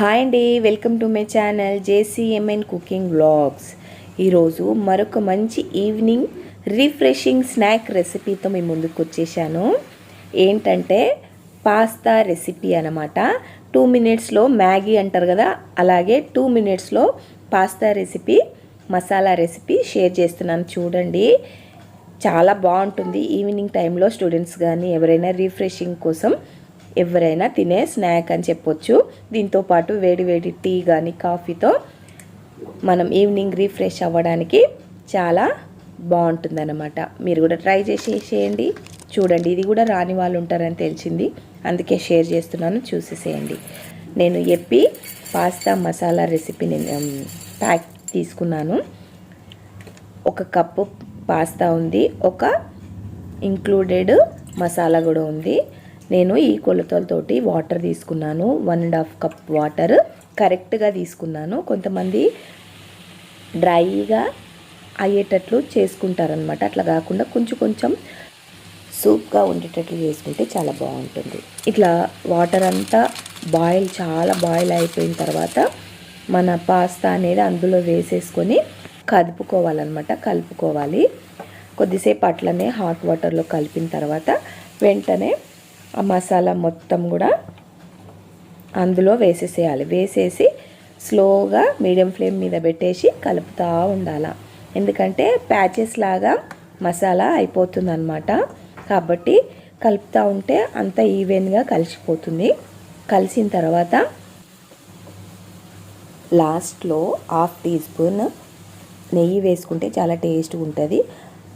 Hi అండి welcome to my channel J C M N cooking vlogs. ఈరోజు మరొక మంచి ఈవినింగ్ రిఫ్రెషింగ్ స్నాక్ రెసిపీతో మీ ముందుకు వచ్చేసాను. ఏంటంటే పాస్తా రెసిపీ అనమాట టూ మినిట్స్లో మ్యాగీ అంటారు కదా అలాగే టూ మినిట్స్లో pasta recipe masala recipe share చేస్తున్నాను చూడండి. చాలా బాగుంటుంది ఈవినింగ్ టైంలో స్టూడెంట్స్ కానీ ఎవరైనా రిఫ్రెషింగ్ కోసం ఎవరైనా తినే స్నాక్ అని చెప్పొచ్చు. దీంతో పాటు వేడి వేడి టీ కానీ కాఫీతో మనం ఈవినింగ్ రిఫ్రెష్ అవ్వడానికి చాలా బాగుంటుందన్నమాట. మీరు కూడా ట్రై చేసి చేయండి. చూడండి ఇది కూడా రాని వాళ్ళు ఉంటారని తెలిసింది. అందుకే షేర్ చేస్తున్నాను చూసేసేయండి నేను ఎప్పి పాస్తా మసాలా రెసిపీని ప్యాక్ తీసుకున్నాను. ఒక కప్పు పాస్తా ఉంది. ఒక ఇంక్లూడెడ్ మసాలా కూడా ఉంది. నేను ఈ కొలతలతోటి వాటర్ తీసుకున్నాను. One and half cup water కరెక్ట్గా తీసుకున్నాను. కొంతమంది డ్రైగా అయ్యేటట్లు చేసుకుంటారనమాట అట్లా కాకుండా కొంచెం కొంచెం సూప్గా ఉండేటట్లు చేసుకుంటే చాలా బాగుంటుంది. ఇట్లా వాటర్ అంతా బాయిల్ చాలా బాయిల్ అయిపోయిన తర్వాత మన పాస్తా అనేది అందులో వేసేసుకొని కదుపుకోవాలన్నమాట కలుపుకోవాలి. కొద్దిసేపు అట్లనే హాట్ వాటర్లో కలిపిన తర్వాత వెంటనే ఆ మసాలా మొత్తం కూడా అందులో వేసేసేయాలి. వేసేసి స్లోగా మీడియం ఫ్లేమ్ మీద పెట్టేసి కలుపుతూ ఉండాలి. ఎందుకంటే ప్యాచెస్ లాగా మసాలా అయిపోతుందన్నమాట. కాబట్టి కలుపుతూ ఉంటే అంత ఈవెన్గా కలిసిపోతుంది. కలిసిన తర్వాత లాస్ట్లో హాఫ్ టీ స్పూన్ నెయ్యి వేసుకుంటే చాలా టేస్ట్గా ఉంటుంది.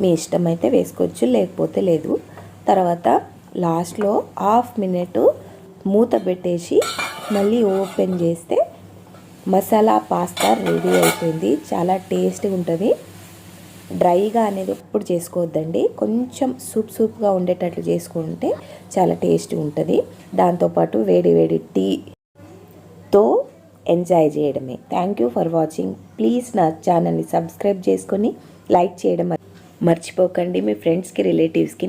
మీ ఇష్టమైతే వేసుకోవచ్చు లేకపోతే లేదు. తర్వాత లాస్ట్లో హాఫ్ మినిట్ మూత పెట్టేసి మళ్ళీ ఓపెన్ చేస్తే మసాలా పాస్తా రెడీ అయిపోయింది. చాలా టేస్ట్గా ఉంటుంది. డ్రైగా అనేది ఎప్పుడు చేసుకోవద్దండి. కొంచెం సూప్ సూప్గా ఉండేటట్లు చేసుకుంటే చాలా టేస్టీ ఉంటుంది. దాంతోపాటు వేడి వేడి టీతో ఎంజాయ్ చేయడమే. Thank you for watching please నా ఛానల్ని సబ్స్క్రైబ్ చేసుకొని లైక్ చేయడం మర్చిపోకండి. మీ ఫ్రెండ్స్కి రిలేటివ్స్కి